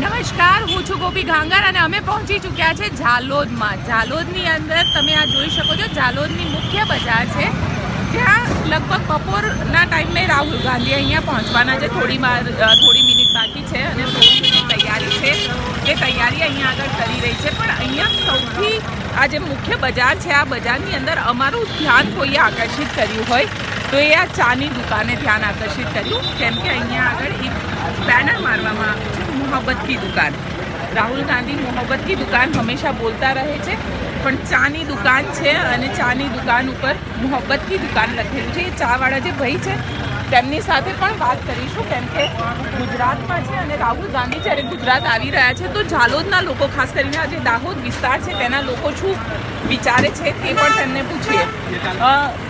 નમસ્કાર, હું છું ગોપી ઘાંગર અને અમે પહોંચી ચૂક્યા છે ઝાલોદમાં. ઝાલોદની અંદર તમે આ જોઈ શકો છો, ઝાલોદની મુખ્ય બજાર છે. જ્યાં લગભગ બપોરના ટાઈમે રાહુલ ગાંધી અહીંયા પહોંચવાના છે. થોડી થોડી મિનિટ બાકી છે અને થોડી તૈયારી છે. એ તૈયારી અહીંયા આગળ કરી રહી છે. પણ અહીંયા સૌથી આ જે મુખ્ય બજાર છે, આ બજારની અંદર અમારું ધ્યાન કોઈએ આકર્ષિત કર્યું હોય, તો એ આ ચાની દુકાને ધ્યાન આકર્ષિત કર્યું. કેમ કે અહીંયા આગળ એક બેનર મારવામાં આવ્યું છે મોહબ્બત કી દુકાન. રાહુલ ગાંધી મોહબ્બત કી દુકાન હંમેશા બોલતા રહે છે, પણ ચાની દુકાન છે અને ચાની દુકાન ઉપર મોહબ્બત કી દુકાન લખેલું છે. એ ચાવાળા જે ભાઈ છે, તેમની સાથે પણ વાત કરીશું, કેમ કે ગુજરાતમાં છે અને રાહુલ ગાંધી જ્યારે ગુજરાત આવી રહ્યા છે, તો ઝાલોદના લોકો, ખાસ કરીને આ જે દાહોદ વિસ્તાર છે, તેના લોકો શું વિચારે છે તે પણ તેમને પૂછીએ.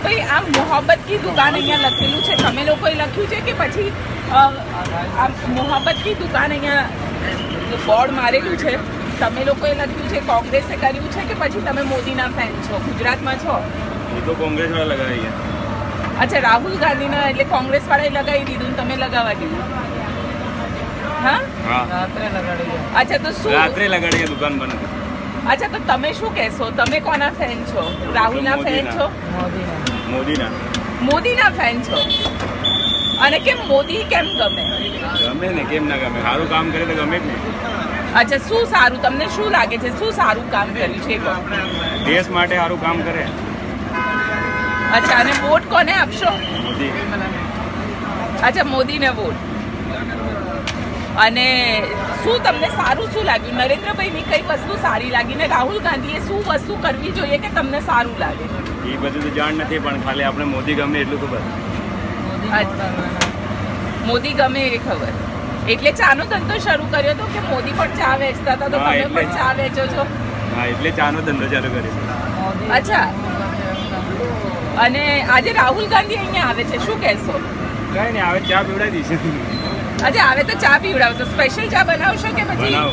ભાઈ, આ મોહબ્બત કી દુકાન અહીંયા લખેલું છે. તમે લોકોએ લખ્યું છે કે પછી મોહબ્બતની દુકાન અહીંયા બોર્ડ મારેલું છે. તમે લોકોએ લખ્યું છે કોંગ્રેસે કર્યું છે કે પછી તમે મોદીના ફેન છો? ગુજરાતમાં છો? એ તો કોંગ્રેસવાળા અચ્છા રાહુલ ગાંધીના એટલે કોંગ્રેસવાળાએ લગાવી દીધું તમે લગાવવા દીધું? હા? રાત્રે અચ્છા તો શું? રાત્રે લગાડી અચ્છા તો તમે શું કહેશો? તમે કોના ફેન છો? રાહુલના ફેન છો? મોદીના. મોદીના ફેન છો? અને કેમ મોદી કેમ ગમે? ગમે ને કેમ ના ગમે? સારું કામ કરે તો ગમે જ ને. અચ્છા શું સારું? તમને શું લાગે છે? શું સારું કામ કર્યું છે દેશ માટે સારું કામ કરે. અચ્છા અને વોટ કોને આપશો? મોદી. અચ્છા મોદીને વોટ. અને શું તમને સારું શું લાગ્યું? નરેન્દ્રભાઈની કઈ વસ્તુ સારી લાગી ને રાહુલ ગાંધીએ શું વસ્તુ કરવી જોઈએ કે તમને સારું લાગે? એ બધું તો જાણ નથી પણ ખાલી આપણે મોદી ગમે એટલું મોદી ગમે એ ખબર. એટલે ચાનો ધંધો શરૂ કર્યો હતો કે મોદી પણ ચા વેચતા હતા તો તમે પણ ચા વેચો છો? હા એટલે ચાનો ધંધો ચાલુ કરીશું અચ્છા. અને આજે રાહુલ ગાંધી અહીંયા આવે છે શું કહેશો? કઈ નહીં આવે ચા પીવડાવી દઈશું. અચ્છા આવે તો ચા પીવડાવશો. સ્પેશિયલ ચા બનાવશો કે પછી?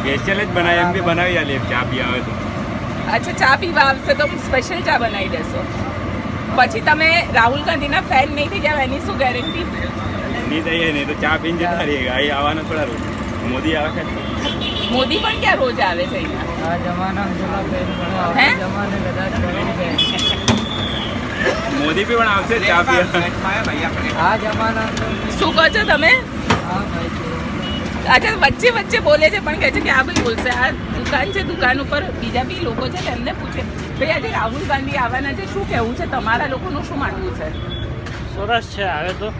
સ્પેશિયલ જ બનાવી એમ બી બનાવી આલી ચા પી આવે તો. અચ્છા ચા પીવા આવશે તો સ્પેશિયલ ચા બનાવી દેશો. પછી તમે રાહુલ ગાંધીના ફેન નહીં થઈ જાવ એની શું ગેરંટી નહીં થઈએ નહીં તો ચા પીને જતા રહીએ. અહીં આવવાનો થોડા રોજ. મોદી આવે મોદી પણ ક્યાં રોજ આવે છે આ જમાના? જમાને દે મોદી બી પણ આવશે ચા પીવા. આ જમાના શું કહો છો તમે? અચ્છા વચ્ચે વચ્ચે બોલે છે પણ કહે છે કે આ ભાઈ બોલશે. આ દુકાન છે દુકાન ઉપર બીજા બી લોકો છે તેમને પૂછે. ભાઈ આજે રાહુલ ગાંધી આવવાના છે. શું કહેવું છે? તમારા લોકોનું શું માનવું છે? સરસ છે આવે તો.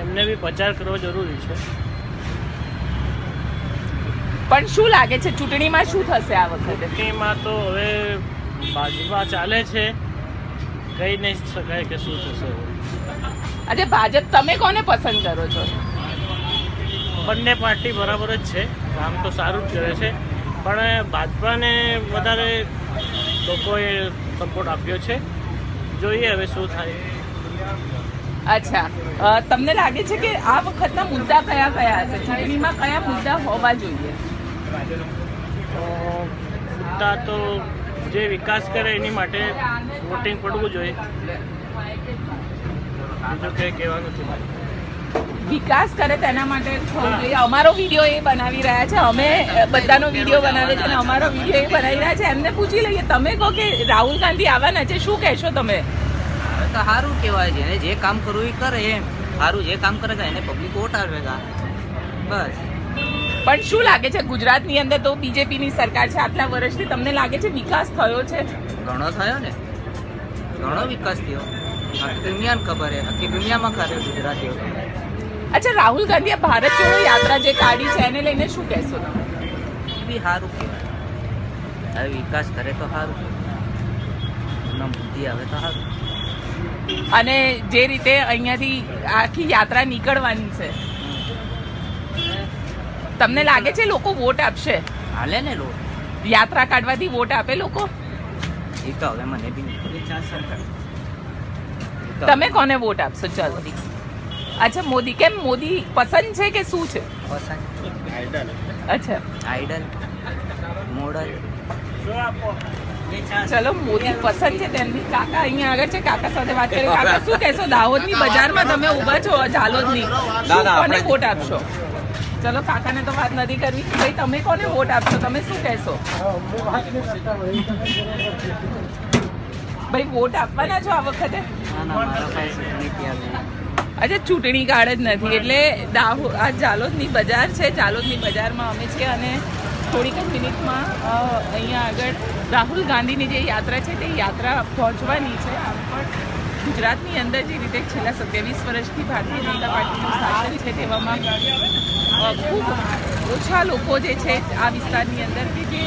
એમને બી પ્રચાર કરવો જરૂરી છે. પણ શું લાગે છે? ચૂંટણીમાં શું થશે આ વખતે? ચૂંટણીમાં તો હવે ભાજપા ચાલે છે. કહી નહીં શકાય કે શું થશે. આજે ભાજપ તમે કોને પસંદ કરો છો? બંને પાર્ટી બરાબર જ છે. કામ તો સારું જ કરે છે. પણ ભાજપાને વધારે લોકોએ સપોર્ટ આપ્યો છે. જોઈએ હવે શું થાય. અચ્છા. તમને લાગે છે કે આ વખતના મુદ્દા કયા કયા હશે? ચૂંટણીમાં કયા મુદ્દા હોવા જોઈએ? તો મુદ્દા તો જે વિકાસ કરે એની માટે વોટિંગ પડવું જોઈએ. બીજું કંઈ કહેવાનું નથી મારે વિકાસ કરે તેના માટે થવું જોઈએ. અમારો વીડિયો એ બનાવી રહ્યા છે. અમે બધાનો વીડિયો બનાવે છે અને અમારો વીડિયો એ બનાવી રહ્યા છે. એમને પૂછી લઈએ. તમે કહો કે રાહુલ ગાંધી આવવાના છે. શું કહેશો તમે? તો સારું કહેવાય છે. જે કામ કરવું એ કરે એમ. સારું જે કામ કરે એને પબ્લિક વોટ આવેગા બસ. પણ શું લાગે છે? ગુજરાતની અંદર તો બીજેપીની સરકાર છે આટલા વર્ષથી. તમને લાગે છે વિકાસ થયો છે? ઘણો થયો ને. ઘણો વિકાસ થયો. આખી દુનિયાને ખબર છે. આખી દુનિયામાં ખરે ગુજરાતીઓ. અચ્છા રાહુલ ગાંધીએ ભારત જોડો યાત્રા જે કાઢી છે એને લઈને શું કહેશો? તમે એ બી સારું કહેવાય હવે વિકાસ કરે તો સારું એમના બુદ્ધિ આવે તો સારું અને જે રીતે અહીંયાથી આખી યાત્રા નીકળવાની છે. તમને લાગે છે લોકો વોટ આપશે? હાલે ને લો યાત્રા કાઢવાથી વોટ આપે લોકો? એ તો હવે મને બી તમે કોને વોટ આપશો? ચાલો. અચ્છા મોદી. કેમ મોદી પસંદ છે કે શું છે? પસંદ. અચ્છા. Idol model. ચલો મોદી પસંદ છે તેમની. કાકા અહીંયા આગળ છે કાકા સાથે વાત કરી. કાકા શું કહેશો? દાહોદની બજારમાં તમે ઊભા છો ઝાલોદની? કોને વોટ આપશો? ચલો કાકાને તો વાત નથી કરવી. ભાઈ તમે કોને વોટ આપશો? તમે શું કહેશો? ભાઈ વોટ આપવાના છો આ વખતે? પાસે ચૂંટણી કાર્ડ જ નથી, એટલે દાહોદ આ જાલોદની બજાર છે, જાલોદની બજારમાં અમે છીએ અને થોડીક જ મિનિટમાં અહીંયા આગળ રાહુલ ગાંધીની જે યાત્રા છે, તે યાત્રા પહોંચવાની છે. પણ ગુજરાતની અંદર જે રીતે છેલ્લા સત્યાવીસ વર્ષથી ભારતીય જનતા પાર્ટીનું શાસન છે, તેવામાં ખૂબ ઓછા લોકો જે છે, આ વિસ્તારની અંદર કે જે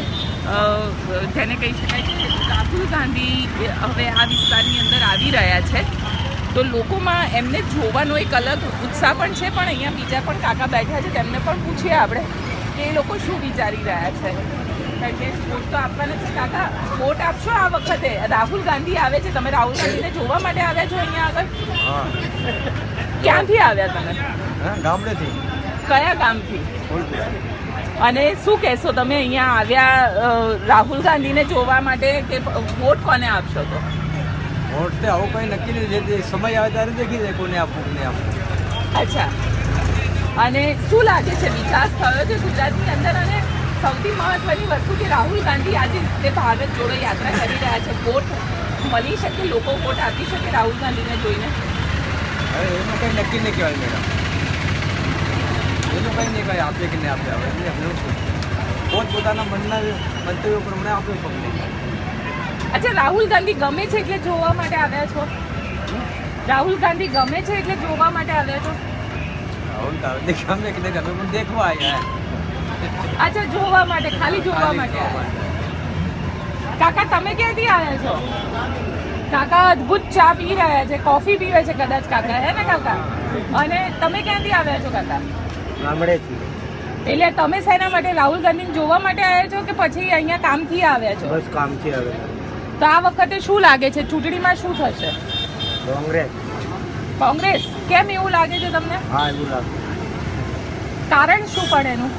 જેને કહી શકાય કે રાહુલ ગાંધી હવે આ વિસ્તારની અંદર આવી રહ્યા છે. તો લોકોમાં એમને જોવાનો એક અલગ ઉત્સાહ પણ છે પણ અહીંયા બીજા પણ કાકા બેઠા છે તેમને પણ પૂછીએ આપણે કે એ લોકો શું વિચારી રહ્યા છે. કે વોટ તો આપવાના છે કાકા વોટ આપશો આ વખતે? રાહુલ ગાંધી આવે છે તમે રાહુલ ગાંધીને જોવા માટે આવ્યા છો અહીંયા આગળ? ક્યાંથી આવ્યા તમે? ગામડેથી. કયા ગામથી? અને શું કહેશો તમે અહીંયા આવ્યા રાહુલ ગાંધીને જોવા માટે કે વોટ કોને આપશો તો? વોટ તે આવું કંઈ નક્કી નથી. જે સમય આવે ત્યારે દેખી જાય કોને આપવું કોને આપવું. અચ્છા. અને શું લાગે છે વિકાસ થયો છે ગુજરાતની અંદર? અને સૌથી મહત્વની વસ્તુ કે રાહુલ ગાંધી આજે તે ભારત જોડો યાત્રા કરી રહ્યા છે. વોટ મળી શકે? લોકો વોટ આપી શકે રાહુલ ગાંધીને જોઈને? હવે એનું કંઈ નક્કી નહીં કહેવાય મેડમ. એનું કંઈ નહીં કંઈ આપે કે નહીં આપે. હવે એમને એમનું શું? પોત પોતાના મનના મંતવ્યો પ્રમાણે આપ્યો પબ્લિક અચ્છા રાહુલ ગાંધી ગમે છે એટલે જોવા માટે આવ્યા છો? રાહુલ ગાંધી ગમે છે એટલે જોવા માટે આવ્યા છો? રાહુલ ગાંધી ગમે એટલે ગમે પણ દેખવા આવ્યા અચ્છા જોવા માટે ખાલી જોવા માટે. કાકા તમે ક્યાંથી આવ્યા છો? કાકા અદ્ભુત ચા પી રહ્યા છે કોફી પીવે છે કદાચ કાકા હે ને કાકા? અને તમે ક્યાંથી આવ્યા છો કાકા? ગામડેથી એટલે તમે શેના માટે રાહુલ ગાંધીને જોવા માટે આવ્યા છો કે પછી અહીંયા કામથી આવ્યા છો? બસ કામથી આવ્યા તો આ વખતે શું લાગે છે? ચૂંટણીમાં શું થશે? કોંગ્રેસ. કોંગ્રેસ? કેમ એવું લાગે છે તમને? હા એવું લાગે. કારણ શું પણ એનું?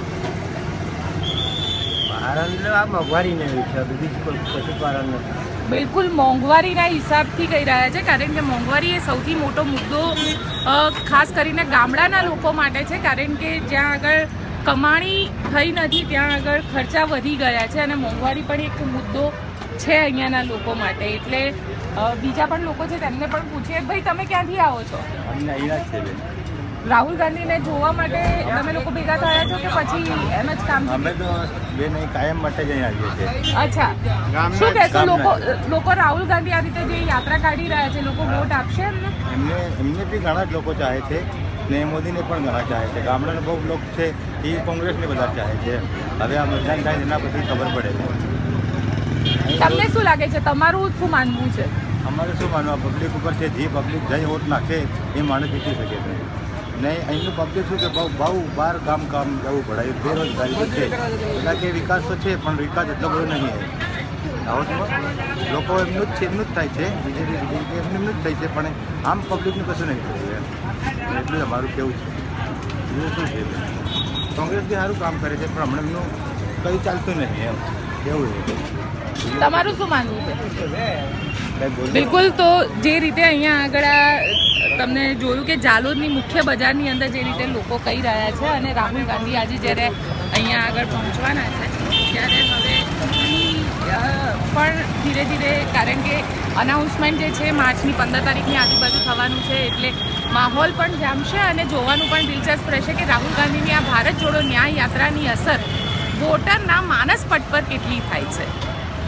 કારણ આ મોંઘવારી નહીં બીજું કોઈ કશું કારણ નથી. બિલકુલ મોંઘવારીના હિસાબથી કહી રહ્યા છે કારણ કે મોંઘવારી એ સૌથી મોટો મુદ્દો ખાસ કરીને ગામડાના લોકો માટે છે કારણ કે જ્યાં આગળ કમાણી થઈ નથી ત્યાં આગળ ખર્ચા વધી ગયા છે અને મોંઘવારી પણ એક મુદ્દો છે અહીંયાના લોકો માટે. એટલે બીજા પણ લોકો છે તેમને પણ પૂછીએ ભાઈ તમે ક્યાંથી આવો છો? અમને અહીંયા જ છે રાહુલ ગાંધીને જોવા માટે તમે લોકો ભેગા થયા છો કે પછી એમ જ કામ અમે તો બેન કાયમ માટે જ આવીએ છીએ. અચ્છા. શું કહેશો લોકો લોકો રાહુલ ગાંધી આ રીતે જે યાત્રા કાઢી રહ્યા છે લોકો વોટ આપશે એમને? એમને એમને બી ઘણા જ લોકો ચાહે છે ને મોદીને પણ ઘણા ચાહે છે. ગામડાના બહુ લોકો છે એ કોંગ્રેસને બધા ચાહે છે. હવે આ મતદાન થાય એના પછી ખબર પડે. છે તમને શું લાગે છે? તમારું શું માનવું છે? અમારે શું માનવા? પબ્લિક ઉપર છે, જે પબ્લિક જઈ વોટ નાખે, એ માણસ જીતી શકે છે. ને અહીંનું પબ્લિક શું કે, બહુ બહુ બહાર ગામ કામ જવું પડે, એ બેરોજગારી તો છે. એટલે કે વિકાસ તો છે, પણ વિકાસ એટલો બધો નહીં દાહોદમાં લોકો એમનું જ છે, એમનું જ થાય છે. બીજેપી બીજેપી એમનું જ થાય છે, પણ આમ પબ્લિકનું કશું નહીં થયું. એટલું અમારું કેવું છે? બીજું શું છે? કોંગ્રેસ બી સારું કામ કરે છે, પણ હમણાં એમનું કંઈ ચાલતું નહીં એમ. કેવું છે. તમારું શું માનવું છે? બિલકુલ તો જે રીતે અહીંયા આગળ તમને જોયું કે જાલોદની મુખ્ય બજારની અંદર જે રીતે લોકો કહી રહ્યા છે અને રાહુલ ગાંધી આજે જ્યારે અહીંયા આગળ પહોંચવાના છે, ત્યારે હવે પણ ધીરે ધીરે કારણ કે અનાઉન્સમેન્ટ જે છે માર્ચની પંદર તારીખની આજુબાજુ થવાનું છે એટલે માહોલ પણ જામશે અને જોવાનું પણ દિલચસ્પ રહેશે કે રાહુલ ગાંધીની આ ભારત જોડો ન્યાય યાત્રાની અસર વોટરના માનસ પટ પર કેટલી થાય છે.